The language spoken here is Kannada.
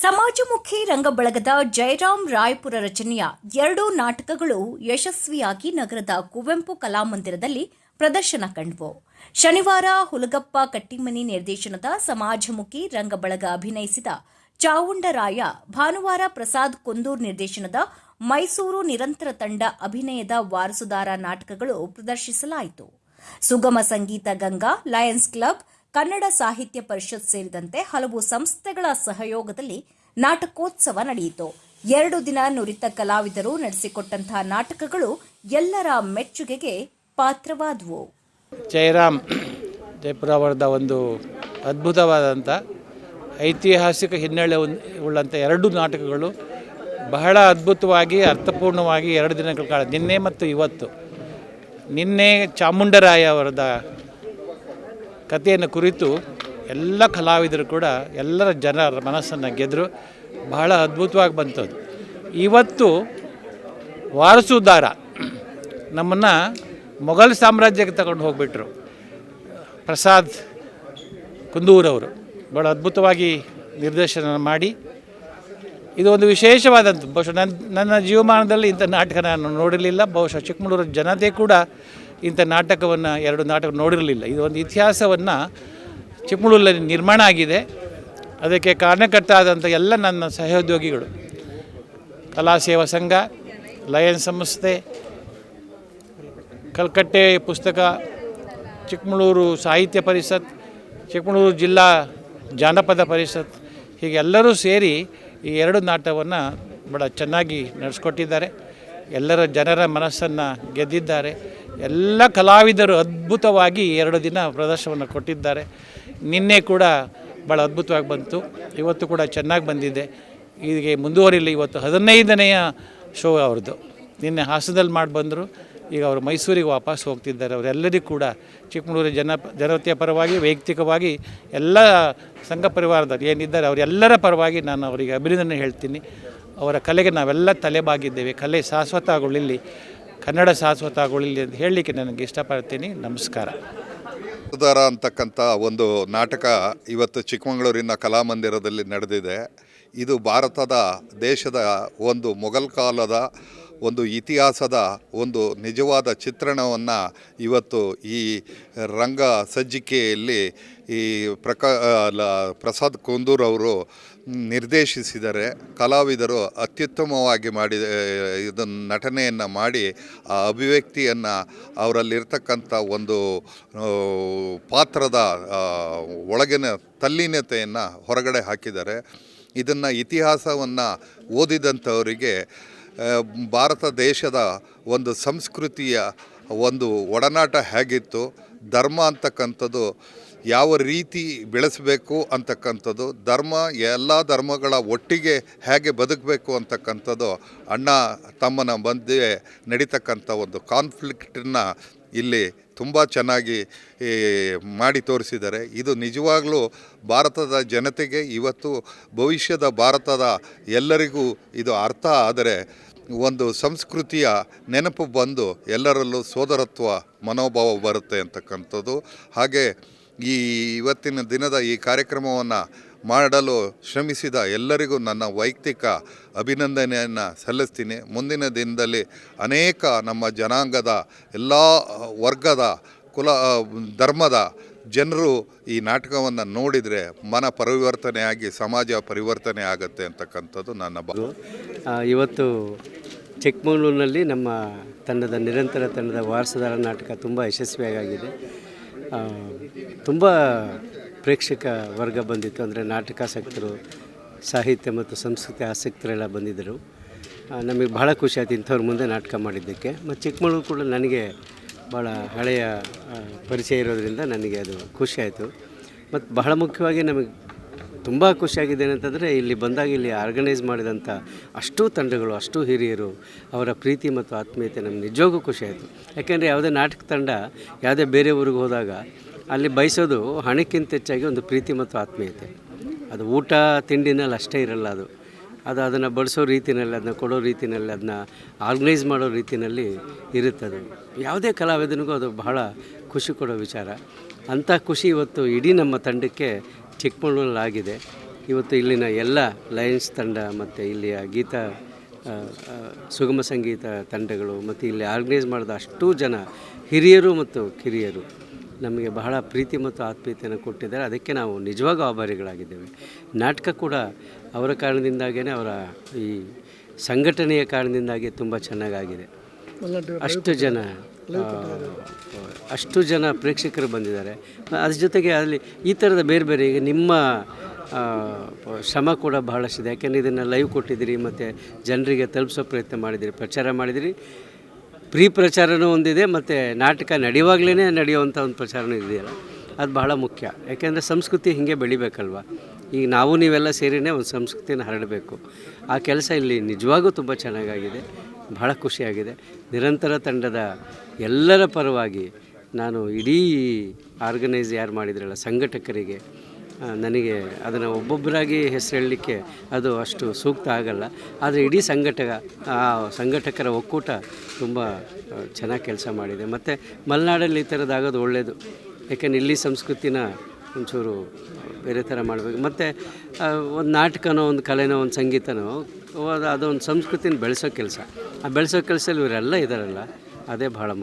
ಸಮಾಜಮುಖಿ ರಂಗಬಳಗದ ಜಯರಾಮ್ ರಾಯಪುರ ರಚನೆಯ ಎರಡು ನಾಟಕಗಳು ಯಶಸ್ವಿಯಾಗಿ ನಗರದ ಕುವೆಂಪು ಕಲಾಮಂದಿರದಲ್ಲಿ ಪ್ರದರ್ಶನ ಕಂಡವು. ಶನಿವಾರ ಹುಲಗಪ್ಪ ಕಟ್ಟಿಮನಿ ನಿರ್ದೇಶನದ ಸಮಾಜಮುಖಿ ರಂಗಬಳಗ ಅಭಿನಯಿಸಿದ ಚಾವುಂಡರಾಯ ಭಾನುವಾರ ಪ್ರಸಾದ್ ಕುಂದೂರ್ ನಿರ್ದೇಶನದ ಮೈಸೂರು ನಿರಂತರ ತಂಡ ಅಭಿನಯದ ವಾರಸುದಾರ ನಾಟಕಗಳು ಪ್ರದರ್ಶಿಸಲಾಯಿತು. ಸುಗಮ ಸಂಗೀತ ಗಂಗಾ, ಲಯನ್ಸ್ ಕ್ಲಬ್ ಕನ್ನಡ ಸಾಹಿತ್ಯ ಪರಿಷತ್ ಸೇರಿದಂತೆ ಹಲವು ಸಂಸ್ಥೆಗಳ ಸಹಯೋಗದಲ್ಲಿ ನಾಟಕೋತ್ಸವ ನಡೆಯಿತು. ಎರಡು ದಿನ ನುರಿತ ಕಲಾವಿದರು ನಡೆಸಿಕೊಟ್ಟಂತಹ ನಾಟಕಗಳು ಎಲ್ಲರ ಮೆಚ್ಚುಗೆಗೆ ಪಾತ್ರವಾದವು. ಜಯರಾಮ್ ಜಯಪುರ ಅವರದ ಒಂದು ಅದ್ಭುತವಾದಂಥ ಐತಿಹಾಸಿಕ ಹಿನ್ನೆಲೆ ಉಳ್ಳಂಥ ಎರಡು ನಾಟಕಗಳು ಬಹಳ ಅದ್ಭುತವಾಗಿ, ಅರ್ಥಪೂರ್ಣವಾಗಿ ಎರಡು ದಿನಗಳ ಕಾಲ, ನಿನ್ನೆ ಮತ್ತು ಇವತ್ತು. ನಿನ್ನೆ ಚಾಮುಂಡರಾಯ ಅವರದ ಕಥೆಯನ್ನು ಕುರಿತು ಎಲ್ಲ ಕಲಾವಿದರು ಕೂಡ ಎಲ್ಲರ ಜನರ ಮನಸ್ಸನ್ನು ಗೆದ್ದರು ಬಹಳ ಅದ್ಭುತವಾಗಿ ಬಂತದ್ದು ಇವತ್ತು ವಾರಸುದಾರ ನಮ್ಮನ್ನು ಮೊಘಲ್ ಸಾಮ್ರಾಜ್ಯಕ್ಕೆ ತಗೊಂಡು ಹೋಗ್ಬಿಟ್ರು. ಪ್ರಸಾದ್ ಕುಂದೂರವರು ಭಾಳ ಅದ್ಭುತವಾಗಿ ನಿರ್ದೇಶನ ಮಾಡಿ. ಇದು ಒಂದು ವಿಶೇಷವಾದಂಥ ಬಹುಶಃ ನನ್ನ ನನ್ನ ಜೀವಮಾನದಲ್ಲಿ ಇಂಥ ನಾಟಕ ನಾನು ನೋಡಿರಲಿಲ್ಲ. ಬಹುಶಃ ಚಿಕ್ಕಮಗಳೂರು ಜನತೆ ಕೂಡ ಇಂಥ ನಾಟಕವನ್ನು ಎರಡು ನಾಟಕ ನೋಡಿರಲಿಲ್ಲ. ಇದು ಒಂದು ಇತಿಹಾಸವನ್ನು ಚಿಕ್ಕಮಗಳೂರಲ್ಲಿ ನಿರ್ಮಾಣ ಆಗಿದೆ. ಅದಕ್ಕೆ ಕಾರಣಕರ್ತ ಆದಂಥ ಎಲ್ಲ ನನ್ನ ಸಹೋದ್ಯೋಗಿಗಳು. ಕಲಾ ಸೇವಾ ಸಂಘ ಲಯನ್ ಸಂಸ್ಥೆ, ಕಲ್ಕಟ್ಟೆ ಪುಸ್ತಕ, ಚಿಕ್ಕಮಗಳೂರು ಸಾಹಿತ್ಯ ಪರಿಷತ್, ಚಿಕ್ಕಮಗಳೂರು ಜಿಲ್ಲಾ ಜಾನಪದ ಪರಿಷತ್, ಹೀಗೆ ಎಲ್ಲರೂ ಸೇರಿ ಈ ಎರಡು ನಾಟಕವನ್ನು ಬಹಳ ಚೆನ್ನಾಗಿ ನಡೆಸ್ಕೊಟ್ಟಿದ್ದಾರೆ. ಎಲ್ಲರ ಜನರ ಮನಸ್ಸನ್ನು ಗೆದ್ದಿದ್ದಾರೆ. ಎಲ್ಲ ಕಲಾವಿದರು ಅದ್ಭುತವಾಗಿ ಎರಡು ದಿನ ಪ್ರದರ್ಶನವನ್ನು ಕೊಟ್ಟಿದ್ದಾರೆ. ನಿನ್ನೆ ಕೂಡ ಭಾಳ ಅದ್ಭುತವಾಗಿ ಬಂತು. ಇವತ್ತು ಕೂಡ ಚೆನ್ನಾಗಿ ಬಂದಿದೆ. ಹೀಗೆ ಮುಂದುವರಿಲಿ ಇವತ್ತು ಹದಿನೈದನೆಯ ಶೋ ಅವ್ರದ್ದು. ನಿನ್ನೆ ಹಾಸನದಲ್ಲಿ ಮಾಡಿ ಬಂದರು. ಈಗ ಅವರು ಮೈಸೂರಿಗೆ ವಾಪಸ್ ಹೋಗ್ತಿದ್ದಾರೆ. ಅವರೆಲ್ಲರಿಗೂ ಕೂಡ ಚಿಕ್ಕಮಗಳೂರು ಜನ ಜನತೆಯ ಪರವಾಗಿ, ವೈಯಕ್ತಿಕವಾಗಿ ಎಲ್ಲ ಸಂಘ ಪರಿವಾರದವ್ರು ಏನಿದ್ದಾರೆ ಅವರೆಲ್ಲರ ಪರವಾಗಿ ನಾನು ಅವರಿಗೆ ಅಭಿನಂದನೆ ಹೇಳ್ತೀನಿ. ಅವರ ಕಲೆಗೆ ನಾವೆಲ್ಲ ತಲೆಬಾಗಿದ್ದೇವೆ. ಕಲೆ ಶಾಶ್ವತಗೊಳ್ಳಿ ಕನ್ನಡ ಶಾಶ್ವತಗೊಳ್ಳಲಿ ಅಂತ ಹೇಳಲಿಕ್ಕೆ ನನಗೆ ಇಷ್ಟಪಡ್ತೀನಿ. ನಮಸ್ಕಾರ. ಉದಾರ ಅಂತಕ್ಕಂಥ ಒಂದು ನಾಟಕ ಇವತ್ತು ಚಿಕ್ಕಮಗಳೂರಿನ ಕಲಾಮಂದಿರದಲ್ಲಿ ನಡೆದಿದೆ. ಇದು ಭಾರತದ ದೇಶದ ಒಂದು ಮೊಘಲ್ ಕಾಲದ ಒಂದು ಇತಿಹಾಸದ ಒಂದು ನಿಜವಾದ ಚಿತ್ರಣವನ್ನು ಇವತ್ತು ಈ ರಂಗ ಸಜ್ಜಿಕೆಯಲ್ಲಿ ಈ ಪ್ರಕ ಪ್ರಸಾದ್ ಕುಂದೂರ್ ಅವರು ನಿರ್ದೇಶಿಸಿದರೆ ಕಲಾವಿದರು ಅತ್ಯುತ್ತಮವಾಗಿ ಮಾಡಿ ಇದನ್ನು ನಟನೆಯನ್ನು ಮಾಡಿ ಆ ಅಭಿವ್ಯಕ್ತಿಯನ್ನು ಅವರಲ್ಲಿರ್ತಕ್ಕಂಥ ಒಂದು ಪಾತ್ರದ ಒಳಗಿನ ತಲ್ಲೀನತೆಯನ್ನು ಹೊರಗಡೆ ಹಾಕಿದ್ದಾರೆ. ಇದನ್ನು ಇತಿಹಾಸವನ್ನು ಓದಿದಂಥವರಿಗೆ ಭಾರತ ದೇಶದ ಒಂದು ಸಂಸ್ಕೃತಿಯ ಒಂದು ಒಡನಾಟ ಹೇಗಿತ್ತು, ಧರ್ಮ ಅಂತಕ್ಕಂಥದ್ದು ಯಾವ ರೀತಿ ಬೆಳೆಸಬೇಕು ಅಂತಕ್ಕಂಥದ್ದು, ಧರ್ಮ, ಎಲ್ಲ ಧರ್ಮಗಳ ಒಟ್ಟಿಗೆ ಹೇಗೆ ಬದುಕಬೇಕು ಅಂತಕ್ಕಂಥದ್ದು ಅಣ್ಣ ತಮ್ಮನ ಮಧ್ಯೆ ನಡೀತಕ್ಕಂಥ ಒಂದು ಕಾನ್ಫ್ಲಿಕ್ಟನ್ನು ಇಲ್ಲಿ ತುಂಬ ಚೆನ್ನಾಗಿ ಮಾಡಿ ತೋರಿಸಿದ್ದಾರೆ. ಇದು ನಿಜವಾಗಲೂ ಭಾರತದ ಜನತೆಗೆ ಇವತ್ತು ಭವಿಷ್ಯದ ಭಾರತದ ಎಲ್ಲರಿಗೂ ಇದು ಅರ್ಥ ಆದರೆ ಒಂದು ಸಂಸ್ಕೃತಿಯ ನೆನಪು ಬಂದು ಎಲ್ಲರಲ್ಲೂ ಸೋದರತ್ವ ಮನೋಭಾವ ಬರುತ್ತೆ ಅಂತಕ್ಕಂಥದ್ದು. ಹಾಗೆ ಈ ಇವತ್ತಿನ ದಿನದ ಈ ಕಾರ್ಯಕ್ರಮವನ್ನು ಮಾಡಲು ಶ್ರಮಿಸಿದ ಎಲ್ಲರಿಗೂ ನನ್ನ ವೈಯಕ್ತಿಕ ಅಭಿನಂದನೆಯನ್ನು ಸಲ್ಲಿಸ್ತೀನಿ. ಮುಂದಿನ ದಿನದಲ್ಲಿ ಅನೇಕ ನಮ್ಮ ಜನಾಂಗದ ಎಲ್ಲ ವರ್ಗದ ಕುಲ ಧರ್ಮದ ಜನರು ಈ ನಾಟಕವನ್ನು ನೋಡಿದರೆ ಮನ ಪರಿವರ್ತನೆಯಾಗಿ, ಸಮಾಜ ಪರಿವರ್ತನೆ ಆಗುತ್ತೆ ಅಂತಕ್ಕಂಥದ್ದು ನನ್ನ ಬಾ. ಇವತ್ತು ಚಿಕ್ಕಮಗಳೂರಿನಲ್ಲಿ ನಮ್ಮ ತಂಡದ, ನಿರಂತರ ತಂಡದ ವಾರಸದಾರ ನಾಟಕ ತುಂಬ ಯಶಸ್ವಿಯಾಗಿದೆ ತುಂಬ ಪ್ರೇಕ್ಷಕ ವರ್ಗ ಬಂದಿತ್ತು ಅಂದರೆ ನಾಟಕಾಸಕ್ತರು, ಸಾಹಿತ್ಯ ಮತ್ತು ಸಂಸ್ಕೃತಿ ಆಸಕ್ತರೆಲ್ಲ ಬಂದಿದ್ದರು. ನಮಗೆ ಬಹಳ ಖುಷಿ ಆಯ್ತು ಇಂಥವ್ರ ಮುಂದೆ ನಾಟಕ ಮಾಡಿದ್ದಕ್ಕೆ. ಮತ್ತು ಚಿಕ್ಕಮಗಳೂರು ಕೂಡ ನನಗೆ ಭಾಳ ಹಳೆಯ ಪರಿಚಯ ಇರೋದರಿಂದ ನನಗೆ ಅದು ಖುಷಿ ಆಯಿತು. ಮತ್ತು ಬಹಳ ಮುಖ್ಯವಾಗಿ ನಮಗೆ ತುಂಬ ಖುಷಿಯಾಗಿದೆ ಏನಂತಂದರೆ ಇಲ್ಲಿ ಬಂದಾಗ ಇಲ್ಲಿ ಆರ್ಗನೈಸ್ ಮಾಡಿದಂಥ ಅಷ್ಟೂ ತಂಡಗಳು, ಅಷ್ಟು ಹಿರಿಯರು, ಅವರ ಪ್ರೀತಿ ಮತ್ತು ಆತ್ಮೀಯತೆ ನಮ್ಗೆ ನಿಜವಾಗೂ ಖುಷಿ ಆಯಿತು. ಯಾಕೆಂದರೆ ಯಾವುದೇ ನಾಟಕ ತಂಡ, ಯಾವುದೇ ಬೇರೆ ಊರಿಗೆ ಹೋದಾಗ ಅಲ್ಲಿ ಬಯಸೋದು ಹಣಕ್ಕಿಂತ ಹೆಚ್ಚಾಗಿ ಒಂದು ಪ್ರೀತಿ ಮತ್ತು ಆತ್ಮೀಯತೆ. ಅದು ಊಟ ತಿಂಡಿನಲ್ಲಿ ಅಷ್ಟೇ ಇರಲ್ಲ ಅದು. ಅದು ಅದನ್ನು ಬಳಸೋ ರೀತಿಯಲ್ಲಿ ಅದನ್ನ ಕೊಡೋ ರೀತಿಯಲ್ಲಿ ಅದನ್ನ ಆರ್ಗನೈಸ್ ಮಾಡೋ ರೀತಿಯಲ್ಲಿ ಇರುತ್ತದೆ. ಯಾವುದೇ ಕಲಾವಿದನಿಗೂ ಅದು ಬಹಳ ಖುಷಿ ಕೊಡೋ ವಿಚಾರ. ಅಂಥ ಖುಷಿ ಇವತ್ತು ಇಡೀ ನಮ್ಮ ತಂಡಕ್ಕೆ ಚಿಕ್ಕಮಗಳೂರಲ್ಲಾಗಿದೆ. ಇವತ್ತು ಇಲ್ಲಿನ ಎಲ್ಲ ಲಯನ್ಸ್ ತಂಡ ಮತ್ತು ಇಲ್ಲಿಯ ಗೀತ ಸುಗಮ ಸಂಗೀತ ತಂಡಗಳು ಮತ್ತು ಇಲ್ಲಿ ಆರ್ಗನೈಸ್ ಮಾಡಿದ ಅಷ್ಟೂ ಜನ ಹಿರಿಯರು ಮತ್ತು ಕಿರಿಯರು. ನಮಗೆ ಬಹಳ ಪ್ರೀತಿ ಮತ್ತು ಆತ್ಮೀಯತೆಯನ್ನು ಕೊಟ್ಟಿದ್ದಾರೆ. ಅದಕ್ಕೆ ನಾವು ನಿಜವಾಗೂ ಆಭಾರಿಗಳಾಗಿದ್ದೇವೆ. ನಾಟಕ ಕೂಡ ಅವರ ಕಾರಣದಿಂದಾಗೇ ಅವರ ಈ ಸಂಘಟನೆಯ ಕಾರಣದಿಂದಾಗಿ ತುಂಬ ಚೆನ್ನಾಗಾಗಿದೆ. ಅಷ್ಟು ಜನ ಅಷ್ಟು ಜನ ಪ್ರೇಕ್ಷಕರು ಬಂದಿದ್ದಾರೆ. ಅದ್ರ ಜೊತೆಗೆ ಅಲ್ಲಿ ಈ ಥರದ ಬೇರೆ ಬೇರೆ ಈಗ ನಿಮ್ಮ ಶ್ರಮ ಕೂಡ ಬಹಳಷ್ಟಿದೆ. ಯಾಕೆಂದರೆ ಇದನ್ನು ಲೈವ್ ಕೊಟ್ಟಿದ್ದೀರಿ, ಮತ್ತು ಜನರಿಗೆ ತಲುಪಿಸೋ ಪ್ರಯತ್ನ ಮಾಡಿದಿರಿ ಪ್ರಚಾರ ಮಾಡಿದಿರಿ ಪ್ರೀ ಪ್ರಚಾರನೂ ಒಂದಿದೆ, ಮತ್ತು ನಾಟಕ ನಡೆಯುವಾಗಲೇ ನಡೆಯುವಂಥ ಒಂದು ಪ್ರಚಾರನೂ ಇದೆಯಲ್ಲ. ಅದು ಬಹಳ ಮುಖ್ಯ. ಯಾಕೆಂದರೆ ಸಂಸ್ಕೃತಿ ಹೀಗೆ ಬೆಳಿಬೇಕಲ್ವ? ಈಗ ನಾವು ನೀವೆಲ್ಲ ಸೇರಿನೇ ಒಂದು ಸಂಸ್ಕೃತಿನ ಹರಡಬೇಕು. ಆ ಕೆಲಸ ಇಲ್ಲಿ ನಿಜವಾಗೂ ತುಂಬ ಚೆನ್ನಾಗಾಗಿದೆ, ಬಹಳ ಖುಷಿಯಾಗಿದೆ. ನಿರಂತರ ತಂಡದ ಎಲ್ಲರ ಪರವಾಗಿ ನಾನು ಇಡೀ ಆರ್ಗನೈಸ್ ಯಾರು ಮಾಡಿದ್ರಲ್ಲ, ಸಂಘಟಕರಿಗೆ ನನಗೆ ಅದನ್ನು ಒಬ್ಬೊಬ್ಬರಾಗಿ ಹೆಸರು ಹೇಳಲಿಕ್ಕೆ ಅದು ಅಷ್ಟು ಸೂಕ್ತ ಆಗಲ್ಲ. ಆದರೆ ಇಡೀ ಸಂಘಟಕ, ಆ ಸಂಘಟಕರ ಒಕ್ಕೂಟ ತುಂಬ ಚೆನ್ನಾಗಿ ಕೆಲಸ ಮಾಡಿದೆ. ಮತ್ತು ಮಲೆನಾಡಲ್ಲಿ ಈ ಥರದ್ದಾಗೋದು ಒಳ್ಳೆಯದು ಯಾಕೆಂದರೆ ಇಲ್ಲಿ ಸಂಸ್ಕೃತಿನ ಒಂಚೂರು ಬೇರೆ ಥರ ಮಾಡಬೇಕು. ಮತ್ತು ಒಂದು ನಾಟಕನೋ, ಒಂದು ಕಲೆನೋ, ಒಂದು ಸಂಗೀತನೋ, ಅದು- ಅದೊಂದು ಸಂಸ್ಕೃತಿನ ಬೆಳೆಸೋ ಕೆಲಸ. ಆ ಬೆಳೆಸೋ ಕೆಲಸದಲ್ಲಿ ಇವರೆಲ್ಲ ಇದ್ದಾರಲ್ಲ, ಅದೇ ಭಾಳ ಮುಖ್ಯ.